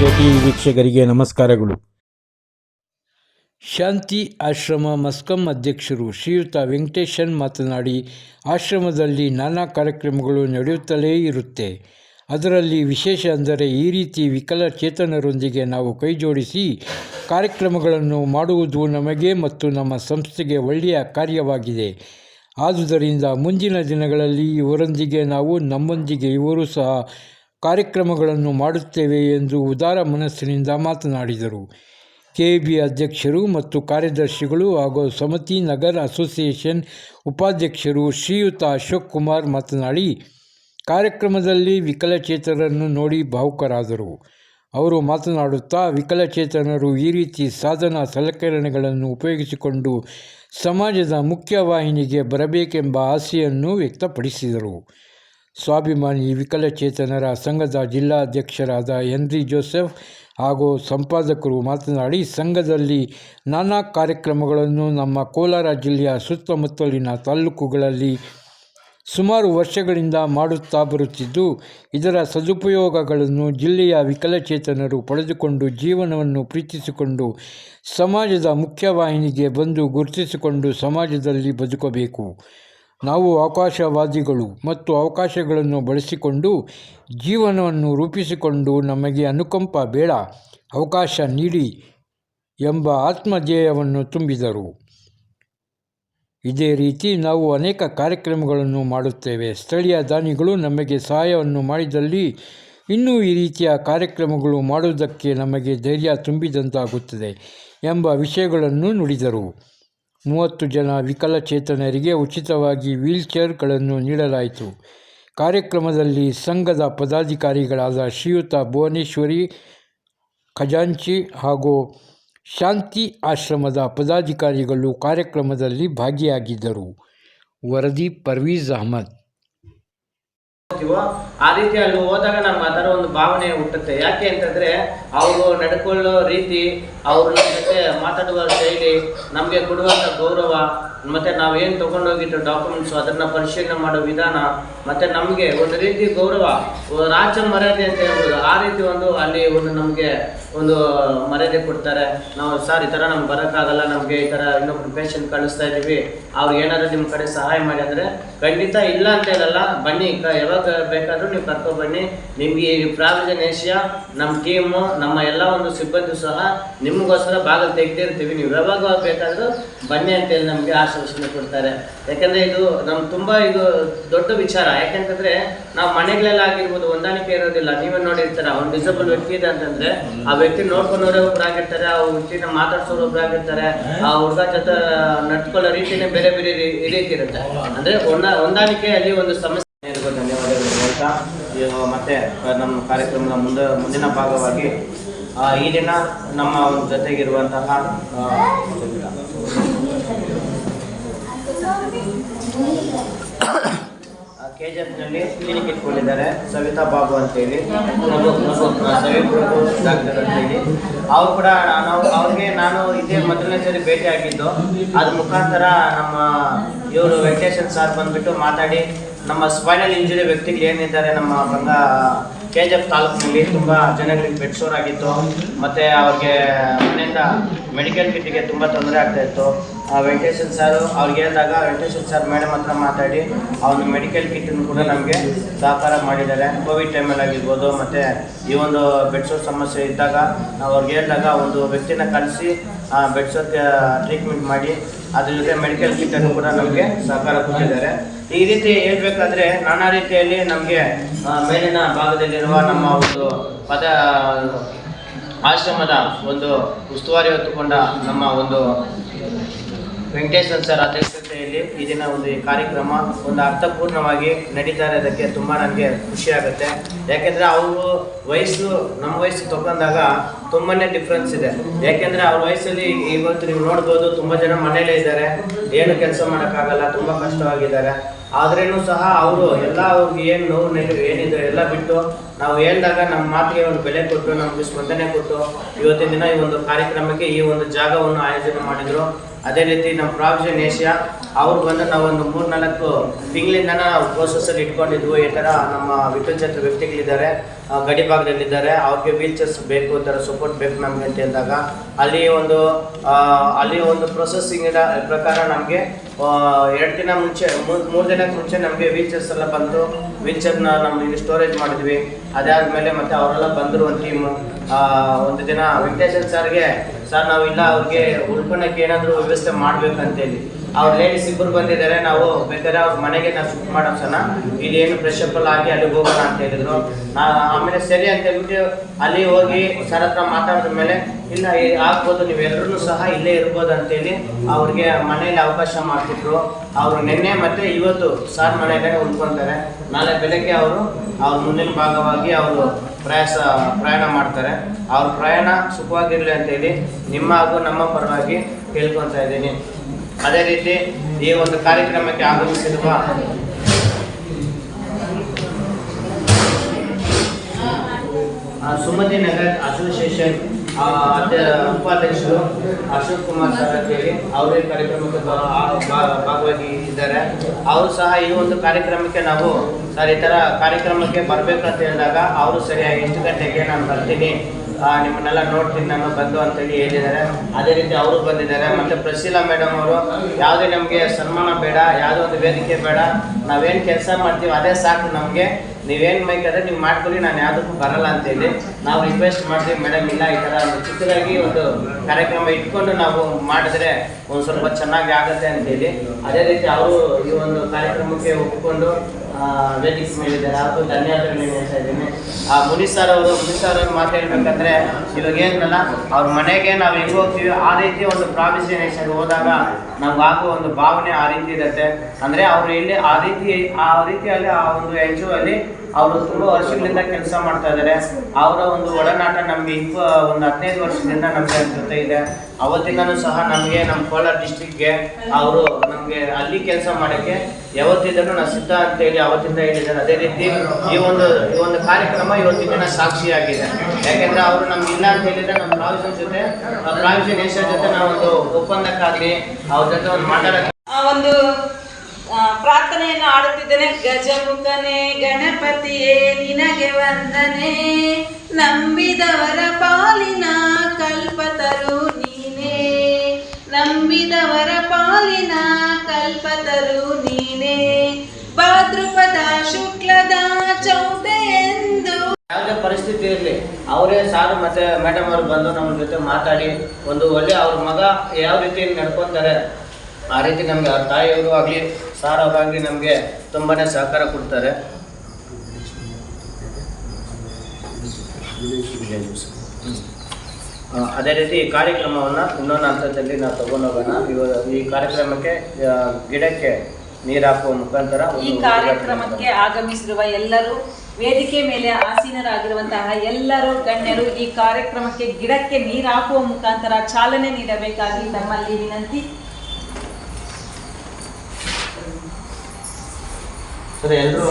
T ವೀಕ್ಷಕರಿಗೆ ನಮಸ್ಕಾರಗಳು. ಶಾಂತಿ ಆಶ್ರಮ ಮಸ್ಕಂ ಅಧ್ಯಕ್ಷರು ಶ್ರೀಯುತ ವೆಂಕಟೇಶನ್ ಮಾತನಾಡಿ, ಆಶ್ರಮದಲ್ಲಿ ನಾನಾ ಕಾರ್ಯಕ್ರಮಗಳು ನಡೆಯುತ್ತಲೇ ಇರುತ್ತೆ. ಅದರಲ್ಲಿ ವಿಶೇಷ ಅಂದರೆ ಈ ರೀತಿ ವಿಕಲಚೇತನರೊಂದಿಗೆ ನಾವು ಕೈಜೋಡಿಸಿ ಕಾರ್ಯಕ್ರಮಗಳನ್ನು ಮಾಡುವುದು ನಮಗೆ ಮತ್ತು ನಮ್ಮ ಸಂಸ್ಥೆಗೆ ಒಳ್ಳೆಯ ಕಾರ್ಯವಾಗಿದೆ. ಆದುದರಿಂದ ಮುಂದಿನ ದಿನಗಳಲ್ಲಿ ಇವರೊಂದಿಗೆ ನಾವು ನಮ್ಮೊಂದಿಗೆ ಇವರು ಸಹ ಕಾರ್ಯಕ್ರಮಗಳನ್ನು ಮಾಡುತ್ತೇವೆ ಎಂದು ಉದಾರ ಮನಸ್ಸಿನಿಂದ ಮಾತನಾಡಿದರು. ಕೆ ಬಿ ಅಧ್ಯಕ್ಷರು ಮತ್ತು ಕಾರ್ಯದರ್ಶಿಗಳು ಹಾಗೂ ಸಮತಿ ನಗರ ಅಸೋಸಿಯೇಷನ್ ಉಪಾಧ್ಯಕ್ಷರು ಶ್ರೀಯುತ ಅಶೋಕ್ ಕುಮಾರ್ ಮಾತನಾಡಿ, ಕಾರ್ಯಕ್ರಮದಲ್ಲಿ ವಿಕಲಚೇತನರನ್ನು ನೋಡಿ ಭಾವುಕರಾದರು. ಅವರು ಮಾತನಾಡುತ್ತಾ, ವಿಕಲಚೇತನರು ಈ ರೀತಿ ಸಾಧನ ಸಲಕರಣೆಗಳನ್ನು ಉಪಯೋಗಿಸಿಕೊಂಡು ಸಮಾಜದ ಮುಖ್ಯವಾಹಿನಿಗೆ ಬರಬೇಕೆಂಬ ಆಸೆಯನ್ನು ವ್ಯಕ್ತಪಡಿಸಿದರು. ಸ್ವಾಭಿಮಾನಿ ವಿಕಲಚೇತನರ ಸಂಘದ ಜಿಲ್ಲಾಧ್ಯಕ್ಷರಾದ ಎನ್ರಿ ಜೋಸೆಫ್ ಹಾಗೂ ಸಂಪಾದಕರು ಮಾತನಾಡಿ, ಸಂಘದಲ್ಲಿ ನಾನಾ ಕಾರ್ಯಕ್ರಮಗಳನ್ನು ನಮ್ಮ ಕೋಲಾರ ಜಿಲ್ಲೆಯ ಸುತ್ತಮುತ್ತಲಿನ ತಾಲೂಕುಗಳಲ್ಲಿ ಸುಮಾರು ವರ್ಷಗಳಿಂದ ಮಾಡುತ್ತಾ ಬರುತ್ತಿದ್ದು, ಇದರ ಸದುಪಯೋಗಗಳನ್ನು ಜಿಲ್ಲೆಯ ವಿಕಲಚೇತನರು ಪಡೆದುಕೊಂಡು ಜೀವನವನ್ನು ಪ್ರೀತಿಸಿಕೊಂಡು ಸಮಾಜದ ಮುಖ್ಯವಾಹಿನಿಗೆ ಬಂದು ಗುರುತಿಸಿಕೊಂಡು ಸಮಾಜದಲ್ಲಿ ಬದುಕಬೇಕು. ನಾವು ಅವಕಾಶವಾದಿಗಳು ಮತ್ತು ಅವಕಾಶಗಳನ್ನು ಬಳಸಿಕೊಂಡು ಜೀವನವನ್ನು ರೂಪಿಸಿಕೊಂಡು ನಮಗೆ ಅನುಕಂಪ ಬೇಡ, ಅವಕಾಶ ನೀಡಿ ಎಂಬ ಆತ್ಮಧ್ಯೇಯವನ್ನು ತುಂಬಿದರು. ಇದೇ ರೀತಿ ನಾವು ಅನೇಕ ಕಾರ್ಯಕ್ರಮಗಳನ್ನು ಮಾಡುತ್ತೇವೆ. ಸ್ಥಳೀಯ ದಾನಿಗಳು ನಮಗೆ ಸಹಾಯವನ್ನು ಮಾಡಿದಲ್ಲಿ ಇನ್ನೂ ಈ ರೀತಿಯ ಕಾರ್ಯಕ್ರಮಗಳು ಮಾಡುವುದಕ್ಕೆ ನಮಗೆ ಧೈರ್ಯ ತುಂಬಿದಂತಾಗುತ್ತದೆ ಎಂಬ ವಿಷಯಗಳನ್ನು ನುಡಿದರು. ಮೂವತ್ತು ಜನ ವಿಕಲಚೇತನರಿಗೆ ಉಚಿತವಾಗಿ ವೀಲ್ಚೇರ್ಗಳನ್ನು ನೀಡಲಾಯಿತು. ಕಾರ್ಯಕ್ರಮದಲ್ಲಿ ಸಂಘದ ಪದಾಧಿಕಾರಿಗಳಾದ ಶ್ರೀಯುತ ಭುವನೇಶ್ವರಿ, ಖಜಾಂಚಿ ಹಾಗೂ ಶಾಂತಿ ಆಶ್ರಮದ ಪದಾಧಿಕಾರಿಗಳು ಕಾರ್ಯಕ್ರಮದಲ್ಲಿ ಭಾಗಿಯಾಗಿದ್ದರು. ವರದಿ ಪರ್ವೀಜ್ ಅಹಮದ್. ಹೋಗ್ತೀವೋ ಆ ರೀತಿ ಅಲ್ಲಿ ಹೋದಾಗ ನಮ್ಗೆ ಅದರ ಒಂದು ಭಾವನೆ ಹುಟ್ಟುತ್ತೆ. ಯಾಕೆ ಅಂತಂದ್ರೆ, ಅವರು ನಡ್ಕೊಳ್ಳೋ ರೀತಿ, ಅವ್ರ ಜೊತೆ ಮಾತಾಡುವ ಶೈಲಿ, ನಮಗೆ ಕೊಡುವಂಥ ಗೌರವ, ಮತ್ತೆ ನಾವೇನು ತಗೊಂಡೋಗಿದ್ದು ಡಾಕ್ಯುಮೆಂಟ್ಸ್ ಅದನ್ನ ಪರಿಶೀಲನೆ ಮಾಡೋ ವಿಧಾನ, ಮತ್ತೆ ನಮಗೆ ಒಂದು ರೀತಿ ಗೌರವ ರಾಜ ಮರ್ಯಾದೆ ಅಂತ ಹೇಳ್ಬೋದು. ಆ ರೀತಿ ಒಂದು ಅಲ್ಲಿ ಒಂದು ನಮಗೆ ಒಂದು ಮರ್ಯಾದೆ ಕೊಡ್ತಾರೆ. ನಾವು, ಸರ್, ಈ ಥರ ನಮ್ಗೆ ಬರೋಕ್ಕಾಗಲ್ಲ, ನಮಗೆ ಈ ಥರ ಇನ್ನೊಬ್ರು ಪೇಷಂಟ್ ಕಳಿಸ್ತಾ ಇದ್ದೀವಿ ಅವ್ರು ಏನಾದರೂ ನಿಮ್ಮ ಕಡೆ ಸಹಾಯ ಮಾಡಿ ಅಂದರೆ ಖಂಡಿತ ಇಲ್ಲ ಅಂತ ಹೇಳಲ್ಲ. ಬನ್ನಿ ಯಾವಾಗ ಬೇಕಾದರೂ ನೀವು ಕರ್ಕೊ ಬನ್ನಿ ನಿಮಗೆ ಪ್ರಾವಿಷನ್ ಏಷ್ಯಾ ನಮ್ಮ ಟೀಮು ನಮ್ಮ ಎಲ್ಲ ಒಂದು ಸಿಬ್ಬಂದಿ ಸಹ ನಿಮಗೋಸ್ಕರ ಬಾಗಿಲು ತೆಗ್ದಿರ್ತೀವಿ. ನೀವು ಯಾವಾಗ ಬೇಕಾದರೂ ಬನ್ನಿ ಅಂತೇಳಿ ನಮಗೆ ಆಶ್ವಾಸನೆ ಕೊಡ್ತಾರೆ. ಯಾಕಂದರೆ ಇದು ನಮ್ಗೆ ತುಂಬ ಇದು ದೊಡ್ಡ ವಿಚಾರ. ಯಾಕಂತಂದ್ರೆ ನಾವು ಮನೆಗಳೆಲ್ಲ ಆಗಿರ್ಬೋದು, ಹೊಂದಾಣಿಕೆ ಇರೋದಿಲ್ಲ. ನೀವೇ ನೋಡಿರ್ತೀರ, ಒಂದು ಡಿಸಬಲ್ ವ್ಯಕ್ತಿ ಇದೆ ಅಂತಂದ್ರೆ ಆ ವ್ಯಕ್ತಿ ನೋಡ್ಕೊಂಡವ್ರೆ ಒಬ್ರು ಆಗಿರ್ತಾರೆ, ಆ ವ್ಯಕ್ತಿನ ಮಾತಾಡ್ಸೋರು ಒಬ್ರು ಆಗಿರ್ತಾರೆ, ಆ ಹುಡುಗ ಜೊತೆ ನಡ್ಕೊಳ್ಳೋ ರೀತಿನೇ ಬೇರೆ ಬೇರೆ ರೀತಿ ಇರುತ್ತೆ. ಅಂದ್ರೆ ಹೊಂದಾಣಿಕೆಯಲ್ಲಿ ಒಂದು ಸಮಸ್ಯೆ ಎಲ್ಲರಿಗೂ ಧನ್ಯವಾದಗಳು ಹೇಳ್ತಾ ಇವು ಮತ್ತೆ ನಮ್ಮ ಕಾರ್ಯಕ್ರಮದ ಮುಂದೆ, ಮುಂದಿನ ಭಾಗವಾಗಿ ಈ ದಿನ ನಮ್ಮ ಒಂದು ಜೊತೆಗಿರುವಂತಹ ಕೆ ಜಿ ಎಫ್ನಲ್ಲಿ ಕ್ಲಿನಿಕ್ ಇಟ್ಕೊಂಡಿದ್ದಾರೆ. ಸವಿತಾ ಬಾಬು ಅಂತೇಳಿ ಡಾಕ್ಟರ್ ಅಂತೇಳಿ. ಅವ್ರು ಕೂಡ ನಾವು, ಅವ್ರಿಗೆ ನಾನು ಇದೇ ಮೊದಲನೇ ಸರಿ ಭೇಟಿ ಆಗಿದ್ದು ಅದ್ರ ಮುಖಾಂತರ ನಮ್ಮ ಇವರು ವೆಂಕಟೇಶನ್ ಸರ್ ಬಂದ್ಬಿಟ್ಟು ಮಾತಾಡಿ ನಮ್ಮ ಸ್ಪೈನಲ್ ಇಂಜುರಿ ವ್ಯಕ್ತಿಗಳು ಏನಿದ್ದಾರೆ, ನಮ್ಮ ಬಂದ ಕೆ ಜಿ ಎಫ್ ತಾಲೂಕಿನಲ್ಲಿ ತುಂಬ ಜನಗಳಿಗೆ ಬೆಡ್ಸೋರಾಗಿತ್ತು ಮತ್ತು ಅವ್ರಿಗೆ ಮನೆಯಿಂದ ಮೆಡಿಕಲ್ ಕಿಟ್ಟಿಗೆ ತುಂಬ ತೊಂದರೆ ಆಗ್ತಾ ಇತ್ತು. ವೆಂಕಟೇಶನ್ ಸರ್ ಅವ್ರಿಗೆ ಹೇಳಿದಾಗ ವೆಂಕಟೇಶನ್ ಸರ್ ಮೇಡಮ್ ಹತ್ರ ಮಾತಾಡಿ ಅವ್ನ ಮೆಡಿಕಲ್ ಕಿಟ್ಟನ್ನು ಕೂಡ ನಮಗೆ ಸಹಕಾರ ಮಾಡಿದ್ದಾರೆ. ಕೋವಿಡ್ ಟೈಮಲ್ಲಿ ಆಗಿರ್ಬೋದು, ಮತ್ತು ಈ ಒಂದು ಬೆಡ್ಸೋ ಸಮಸ್ಯೆ ಇದ್ದಾಗ ನಾವು ಅವ್ರಿಗೆ ಹೇಳಿದಾಗ ಒಂದು ವ್ಯಕ್ತಿನ ಕಳಿಸಿ ಆ ಬೆಡ್ಸೋಕ್ಕೆ ಟ್ರೀಟ್ಮೆಂಟ್ ಮಾಡಿ, ಅದ್ರ ಜೊತೆ ಮೆಡಿಕಲ್ ಕಿಟ್ಟನ್ನು ಕೂಡ ನಮಗೆ ಸಹಕಾರ ಕೊಟ್ಟಿದ್ದಾರೆ. ಈ ರೀತಿ ಹೇಳಬೇಕಾದ್ರೆ ನಾನಾ ರೀತಿಯಲ್ಲಿ ನಮಗೆ ಮೇಲಿನ ಭಾಗದಲ್ಲಿರುವ ನಮ್ಮ ಒಂದು ಪದ, ಆಶ್ರಮದ ಒಂದು ಉಸ್ತುವಾರಿ ಹೊತ್ತುಕೊಂಡ ನಮ್ಮ ಒಂದು ವೆಂಕಟೇಶ್ವರ ಸರ್ ಅಧ್ಯಕ್ಷತೆಯಲ್ಲಿ ಈ ದಿನ ಒಂದು ಈ ಕಾರ್ಯಕ್ರಮ ಒಂದು ಅರ್ಥಪೂರ್ಣವಾಗಿ ನಡೀತಾ ಇರೋದಕ್ಕೆ ತುಂಬ ನನಗೆ ಖುಷಿ ಆಗುತ್ತೆ. ಯಾಕೆಂದರೆ ಅವರು ವಯಸ್ಸು, ನಮ್ಮ ವಯಸ್ಸು ತಗೊಂಡಾಗ ತುಂಬಾನೇ ಡಿಫ್ರೆನ್ಸ್ ಇದೆ. ಯಾಕೆಂದರೆ ಅವ್ರ ವಯಸ್ಸಲ್ಲಿ ಇವತ್ತು ನೀವು ನೋಡ್ಬೋದು ತುಂಬ ಜನ ಮನೇಲೇ ಇದ್ದಾರೆ. ಏನು ಕೆಲಸ ಮಾಡೋಕ್ಕಾಗಲ್ಲ, ತುಂಬ ಕಷ್ಟವಾಗಿದ್ದಾರೆ. ಆದ್ರೇನು ಸಹ ಅವರು ಎಲ್ಲ ಅವ್ರಿಗೆ ಏನು ನೋವು ನೆಲೆ ಏನಿದೆ ಎಲ್ಲ ಬಿಟ್ಟು ನಾವು ಹೇಳಿದಾಗ ನಮ್ಮ ಮಾತಿಗೆ ಒಂದು ಬೆಲೆ ಕೊಟ್ಟು, ನಮಗೆ ಸ್ಪಂದನೆ ಕೊಟ್ಟು ಇವತ್ತಿನ ದಿನ ಈ ಒಂದು ಕಾರ್ಯಕ್ರಮಕ್ಕೆ ಈ ಒಂದು ಜಾಗವನ್ನು ಆಯೋಜನೆ ಮಾಡಿದ್ರು. ಅದೇ ರೀತಿ ನಮ್ಮ ಪ್ರಾವಿಷನ್ ಏಷ್ಯಾ, ಅವ್ರು ಬಂದು ನಾವೊಂದು ಮೂರು ನಾಲ್ಕು ತಿಂಗಳಿಂದ ನಾವು ಪ್ರೋಸೆಸ್ಸಲ್ಲಿ ಇಟ್ಕೊಂಡಿದ್ವು. ಈ ಥರ ನಮ್ಮ ವಿಕಲಚೇತ ವ್ಯಕ್ತಿಗಳಿದ್ದಾರೆ ಗಡಿ ಭಾಗದಲ್ಲಿದ್ದಾರೆ. ಅವ್ರಿಗೆ ವೀಲ್ ಚೇರ್ಸ್ ಬೇಕು ಥರ ಸಪೋರ್ಟ್ ಬೇಕು ನಮಗೆ ಅಂತ ಹೇಳಿದಾಗ, ಅಲ್ಲಿ ಒಂದು ಅಲ್ಲಿ ಒಂದು ಪ್ರೊಸೆಸಿಂಗಿನ ಪ್ರಕಾರ ನಮಗೆ ಎರಡು ದಿನ ಮುಂಚೆ ಮೂರು ದಿನಕ್ಕೆ ಮುಂಚೆ ನಮಗೆ ವೀಲ್ ಚೇರ್ಸ್ ಎಲ್ಲ ಬಂತು. ವೀಲ್ ಚೇರ್ನ ನಮ್ಮ ಸ್ಟೋರೇಜ್ ಮಾಡಿದ್ವಿ. ಅದಾದಮೇಲೆ ಮತ್ತೆ ಅವರೆಲ್ಲ ಬಂದರು ಒಂದು ಟೀಮು ಒಂದು ದಿನ ವೆಂಕಟೇಶನ್ ಸರ್ಗೆ ಸರ್ ನಾವಿಲ್ಲ ಅವ್ರಿಗೆ ಉಳ್ಕೊಳಕ್ಕೆ ಏನಾದರೂ ವ್ಯವಸ್ಥೆ ಮಾಡ್ಬೇಕಂತೇಳಿ. ಅವ್ರ ಲೇಡೀಸ್ ಇಬ್ಬರು ಬಂದಿದ್ದಾರೆ, ನಾವು ಬೇಕಾದ್ರೆ ಅವ್ರ ಮನೆಗೆ ನಾವು ಶಿಫ್ಟ್ ಮಾಡೋಣ ಇಲ್ಲಿ ಏನು ಫ್ರೆಶ್ ಆಗಿ ಅಲ್ಲಿಗೆ ಹೋಗೋಣ ಅಂತ ಹೇಳಿದ್ರು. ಆಮೇಲೆ ಸರಿ ಅಂತ ಹೇಳ್ಬಿಟ್ಟು ಅಲ್ಲಿ ಹೋಗಿ ಸರ್ ಹತ್ರ ಮಾತಾಡಿದ ಮೇಲೆ, ಇಲ್ಲ ಆಗ್ಬೋದು ನೀವೆಲ್ಲರೂ ಸಹ ಇಲ್ಲೇ ಇರ್ಬೋದು ಅಂತೇಳಿ ಅವ್ರಿಗೆ ಮನೇಲಿ ಅವಕಾಶ ಮಾಡ್ತಿದ್ರು ಅವರು ನಿನ್ನೆ ಮತ್ತೆ ಇವತ್ತು ಸಾರ್ ಮನೆಯಲ್ಲೇ ಉಳ್ಕೊತಾರೆ. ನಾಳೆ ಬೆಳಗ್ಗೆ ಅವರು, ಅವ್ರ ಮುಂದಿನ ಭಾಗವಾಗಿ ಅವರು ಪ್ರಯಾಸ, ಪ್ರಯಾಣ ಮಾಡ್ತಾರೆ. ಅವ್ರ ಪ್ರಯಾಣ ಸುಖವಾಗಿರಲಿ ಅಂತೇಳಿ ನಿಮ್ಮ ಹಾಗೂ ನಮ್ಮ ಪರವಾಗಿ ಕೇಳ್ಕೊತಾ ಇದ್ದೀನಿ. ಅದೇ ರೀತಿ ಈ ಒಂದು ಕಾರ್ಯಕ್ರಮಕ್ಕೆ ಆಗಮಿಸಿರುವ ಸುಮತಿ ನಗರ್ ಅಸೋಸಿಯೇಷನ್ ಉಪಾಧ್ಯಕ್ಷರು ಅಶೋಕ್ ಕುಮಾರ್ ಸರ್ ಅಂತೇಳಿ ಅವರು ಕಾರ್ಯಕ್ರಮಕ್ಕೆ ಭಾಗವಾಗಿ ಇದ್ದಾರೆ. ಅವರು ಸಹ ಈ ಒಂದು ಕಾರ್ಯಕ್ರಮಕ್ಕೆ ನಾವು, ಸರ್, ಈ ಥರ ಕಾರ್ಯಕ್ರಮಕ್ಕೆ ಬರಬೇಕು ಅಂತ ಹೇಳಿದಾಗ ಅವರು ಸರಿಯಾಗಿ ಎಷ್ಟು ಗಂಟೆಗೆ ನಾನು ಬರ್ತೀನಿ ನಿಮ್ಮನ್ನೆಲ್ಲ ನೋಡ್ತೀನಿ ನಾನು ಬಂದು ಅಂತೇಳಿ ಹೇಳಿದ್ದಾರೆ. ಅದೇ ರೀತಿ ಅವರು ಬಂದಿದ್ದಾರೆ. ಮತ್ತೆ ಪ್ರಶೀಲಾ ಮೇಡಮ್ ಅವರು, ಯಾವುದೇ ನಮಗೆ ಸನ್ಮಾನ ಬೇಡ, ಯಾವುದೇ ಒಂದು ವೇದಿಕೆ ಬೇಡ, ನಾವೇನು ಕೆಲಸ ಮಾಡ್ತೀವಿ ಅದೇ ಸಾಕು ನಮಗೆ. ನೀವೇನು ಬೇಕಾದ್ರೆ ನೀವು ಮಾಡ್ಕೊಳ್ಳಿ, ನಾನು ಯಾವುದಕ್ಕೂ ಬರಲ್ಲ ಅಂತ ಹೇಳಿ. ನಾವು ರಿಕ್ವೆಸ್ಟ್ ಮಾಡ್ತೀವಿ ಮೇಡಮ್ ಇಲ್ಲ ಈ ಥರ ಒಂದು ಚಿಕ್ಕದಾಗಿ ಒಂದು ಕಾರ್ಯಕ್ರಮ ಇಟ್ಕೊಂಡು ನಾವು ಮಾಡಿದ್ರೆ ಒಂದು ಸ್ವಲ್ಪ ಚೆನ್ನಾಗಿ ಆಗುತ್ತೆ ಅಂತೇಳಿ ಅದೇ ರೀತಿ ಅವರು ಈ ಒಂದು ಕಾರ್ಯಕ್ರಮಕ್ಕೆ ಒಪ್ಪಿಕೊಂಡು ವೇದಿಕೆ ಮೇಲಿದ್ದಾರೆ ಅವ್ರಿಗೂ ಧನ್ಯವಾದಗಳು ಹೇಳ್ತಾ ಇದ್ದೀನಿ ಆ ಮುನಿ ಸರ್ ಅವರು ಮುನಿ ಸರ್ ಅವ್ರು ಮಾತಾಡ್ಬೇಕಂದ್ರೆ ಇವಾಗ ಏನಲ್ಲ ಅವ್ರ ಮನೆಗೆ ನಾವು ಹೆಂಗ್ ಹೋಗ್ತೀವಿ, ಆ ರೀತಿ ಒಂದು ಪ್ರಾವಿಷನೇಷನ್ ಹೋದಾಗ ನಮ್ಗೆ ಆಗುವ ಒಂದು ಭಾವನೆ ಆ ರೀತಿ ಇರುತ್ತೆ. ಅಂದ್ರೆ ಅವ್ರು ಇಲ್ಲಿ ಆ ರೀತಿ, ಆ ರೀತಿಯಲ್ಲಿ ಆ ಒಂದು ಎನ್ ಅಲ್ಲಿ ಅವರು ತುಂಬಾ ವರ್ಷಗಳಿಂದ ಕೆಲಸ ಮಾಡ್ತಾ ಇದ್ದಾರೆ. ಅವರ ಒಂದು ಒಡನಾಟ ನಮಗೆ ಇಪ್ಪ, ಒಂದು ಹದಿನೈದು ವರ್ಷದಿಂದ ನಮ್ಗೆ ಅವ್ರ ಜೊತೆ ಇದೆ. ಅವತ್ತಿಂದನೂ ಸಹ ನಮಗೆ ನಮ್ಮ ಕೋಲಾರ ಡಿಸ್ಟಿಕ್ಗೆ ಅವರು ನಮಗೆ ಅಲ್ಲಿ ಕೆಲಸ ಮಾಡೋಕ್ಕೆ ಯಾವತ್ತಿದ್ದರೂ ನಾನು ಸಿದ್ಧ ಅಂತ ಹೇಳಿ ಅವತ್ತಿಂದ ಹೇಳಿದ್ದಾರೆ. ಅದೇ ರೀತಿ ಈ ಒಂದು ಈ ಒಂದು ಕಾರ್ಯಕ್ರಮ ಇವತ್ತಿನ ಸಾಕ್ಷಿಯಾಗಿದೆ. ಯಾಕೆಂದ್ರೆ ಅವರು ನಮ್ಗೆ ಇಲ್ಲ ಅಂತ ಹೇಳಿದ್ರೆ ನಮ್ಮ ಪ್ರಾವಿಷನ್ ಜೊತೆ ಪ್ರಾವಿಷನ್ ಏಷ್ಯಾ ಜೊತೆ ನಾವು ಒಂದು ಒಪ್ಪಂದಕ್ಕಾಗಲಿ ಅವ್ರ ಜೊತೆ ಒಂದು ಮಾತಾಡಕ್ಕೆ ಒಂದು ಪ್ರಾರ್ಥನೆಯನ್ನು ಆಡುತ್ತಿದ್ದೇನೆ. ಗಜಮುಖನೇ, ಗಣಪತಿಯೇ, ನಿನಗೆ ವಂದನೆ. ನಂಬಿದವರ ಪಾಲಿನ ನಂಬಿದವರ ಪಾಲಿನ ಕಲ್ಪತರು ನೀನೇ. ಭಾದ್ರಪದ ಶುಕ್ಲದ ಚೌತೆ ಎಂದು. ಯಾವುದೇ ಪರಿಸ್ಥಿತಿ ಇರಲಿ ಅವರೇ ಸಾರು ಮತ್ತೆ ಮೇಡಮ್ ಅವರು ಬಂದು ನಮ್ಮ ಜೊತೆ ಮಾತಾಡಿ ಒಂದು ಒಳ್ಳೆ ಅವ್ರ ಮಗ ಯಾವ ರೀತಿ ನಡ್ಕೊತಾರೆ ಆ ರೀತಿ ನಮಗೆ ಅವ್ರ ತಾಯಿಯವರು ಆಗಲಿ ಸಾರ್ ಅವರಾಗಲಿ ನಮಗೆ ತುಂಬಾನೇ ಸಹಕಾರ ಕೊಡ್ತಾರೆ. ಅದೇ ರೀತಿ ಈ ಕಾರ್ಯಕ್ರಮವನ್ನು ಇನ್ನೊಂದು ಹಂತದಲ್ಲಿ ನಾವು ತಗೊಂಡೋಗೋಣ. ಇವಾಗ ಈ ಕಾರ್ಯಕ್ರಮಕ್ಕೆ ಗಿಡಕ್ಕೆ ನೀರು ಹಾಕುವ ಮುಖಾಂತರ ಈ ಕಾರ್ಯಕ್ರಮಕ್ಕೆ ಆಗಮಿಸಿರುವ ಎಲ್ಲರೂ ವೇದಿಕೆ ಮೇಲೆ ಆಸೀನರಾಗಿರುವಂತಹ ಎಲ್ಲರೂ ಗಣ್ಯರು ಈ ಕಾರ್ಯಕ್ರಮಕ್ಕೆ ಗಿಡಕ್ಕೆ ನೀರು ಹಾಕುವ ಮುಖಾಂತರ ಚಾಲನೆ ನೀಡಬೇಕಾಗಿ ತಮ್ಮಲ್ಲಿ ವಿನಂತಿ. ಸರ್ ಎಲ್ಲರೂ